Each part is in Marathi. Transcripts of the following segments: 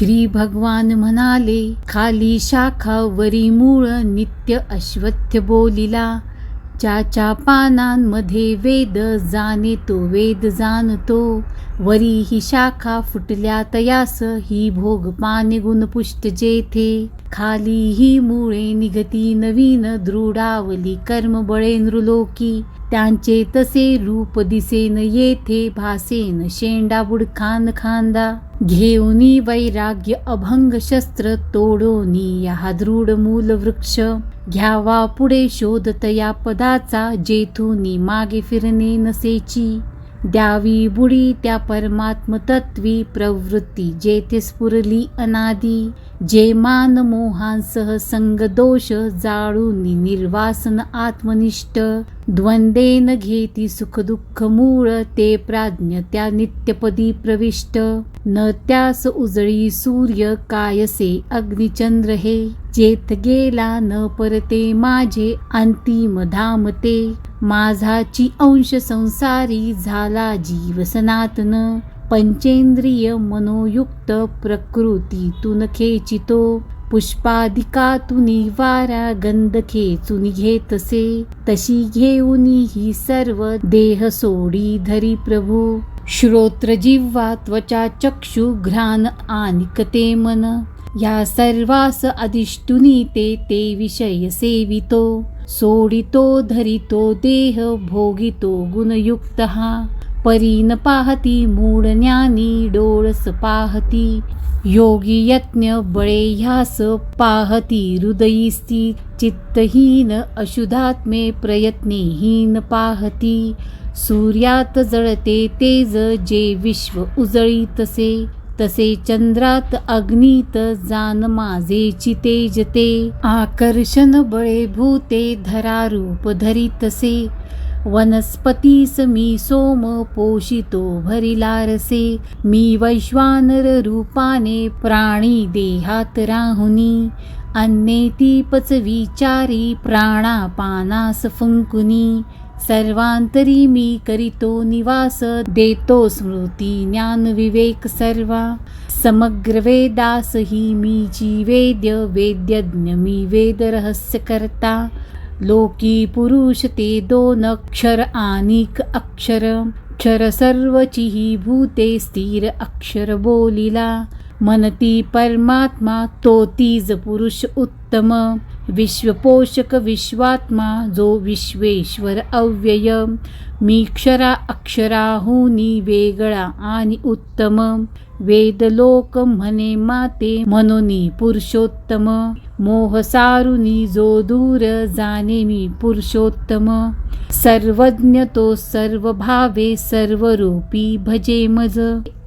श्री भगवान म्हणाले खाली शाखा वरी मूळ नित्य अश्वत्थ बोलिला. ज्याच्या पानांमध्ये वेद जाणे तो वेद जाणतो. वरी ही शाखा फुटल्या तयास ही भोग पाने गुणपुष्ट जेथे. खाली ही मुळे निगती नवीन दृढावली कर्म बळे नृलोकी. त्यांचे तसे रूप दिसेन येथे भासेन शेंडा बुडखान खांदा. घेऊनी वैराग्य अभंग शस्त्र तोडोनी या दृढ मूल वृक्ष. घ्यावा पुढे शोधत या पदाचा जेथूनी मागे फिरणे नसेची. द्यावी बुडी त्या परमात्म तत्वी प्रवृत्ती जेथे स्फुरली अनादी जे मान मोहांसह संग दोष जाळून निर्वासन आत्मनिष्ठ द्वंदेन घेती सुख दुःख मूळ ते प्राज्ञ त्या नित्यपदी प्रविष्ट न त्यास उजळी सूर्य कायसे अग्निचंद्र हे जेथ गेला न परते माझे अंतिम धाम ते माझाची अंश संसारी झाला जीव सनातन. पंचेंद्रिय मनोयुक्त प्रकृतीतून खेचितो. पुष्पादिकातून वारा गंध खेचून घेतसे. तशी घेऊन ही सर्व देह सोडी धरी प्रभू. श्रोत्र जिव्हा त्वचा चक्षु घ्राण आनिकते मन. या सर्वास अधिष्ठुनी ते ते विषय सेवितो. सोडितो धरितो देह भोगितो गुणयुक्त। परीन पाहती मूळ ज्ञानी डोळस पाहती। योगी यज्ञ बळे ह्यास पाहती हृदयी स्थित चित्तहीन अशुधात्मे प्रयत्नेहीन पाहती। सूर्यात जळते तेज जे विश्व उजळी तसे तसे चंद्रात अग्नीत जान माझे चितेजते आकर्षण बळे भूते धरा रूप धरितसे. वनस्पतीस मी सोम पोषितो भरिलारसे. मी वैश्वानर रूपाने प्राणी देहात राहुनी. अन्नेतीपच विचारी प्राणापानास फुंकुनी सर्वांतरी मी करितो निवास देतो स्मृती ज्ञान विवेक सर्वा. समग्र वेदास ही मी जीवेद्य वेद्यज्ञ मी वेद रहस्य करता लोकी पुरुष ते दोन अक्षर आनिक अक्षर क्षर सर्वची ही भूते स्थिर अक्षर बोलिला. मनती परमात्मा तो तीज पुरुष उत्तम. विश्वपोषक विश्वात्मा जो विश्वेश्वर अव्यय. मी क्षरा अक्षराहुनी वेगळा आणि उत्तम. वेदलोक म्हणे माते मनोनी पुरुषोत्तम. मोहसारुनी जो दूर जाणे मी पुरुषोत्तम. सर्वज्ञ तो सर्व भावे सर्वरूपी भजे मज.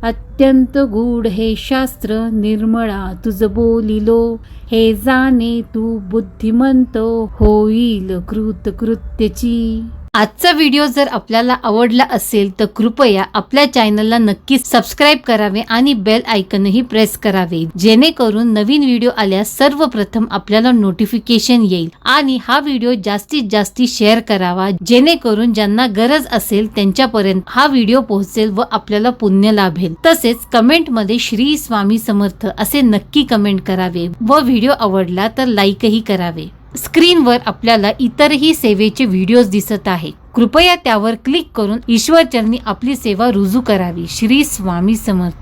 अत्यंत गूढ हे शास्त्र निर्मळा तुझ बोलिलो. हे जाणे तू बुद्धिमंत होईल कृतकृत्यची. आजचा व्हिडिओ जर आपल्याला आवडला असेल तर कृपया आपल्या चॅनलला नक्कीच सबस्क्राईब करावे आणि बेल आयकनही प्रेस करावे. जेणेकरून नवीन व्हिडिओ आल्यास सर्वप्रथम आपल्याला नोटिफिकेशन येईल आणि हा व्हिडिओ जास्तीत जास्त शेअर करावा. जेणेकरून ज्यांना गरज असेल त्यांच्यापर्यंत हा व्हिडिओ पोहोचेल व आपल्याला पुण्य लाभेल. तसेच कमेंटमध्ये श्री स्वामी समर्थ असे नक्की कमेंट करावे व व्हिडिओ आवडला तर लाईकही करावे. स्क्रीनवर आपल्याला इतरही सेवेचे व्हिडिओज दिसत आहे कृपया त्यावर क्लिक करून ईश्वरचरणी आपली सेवा रुजू करावी. श्री स्वामी समर्थ.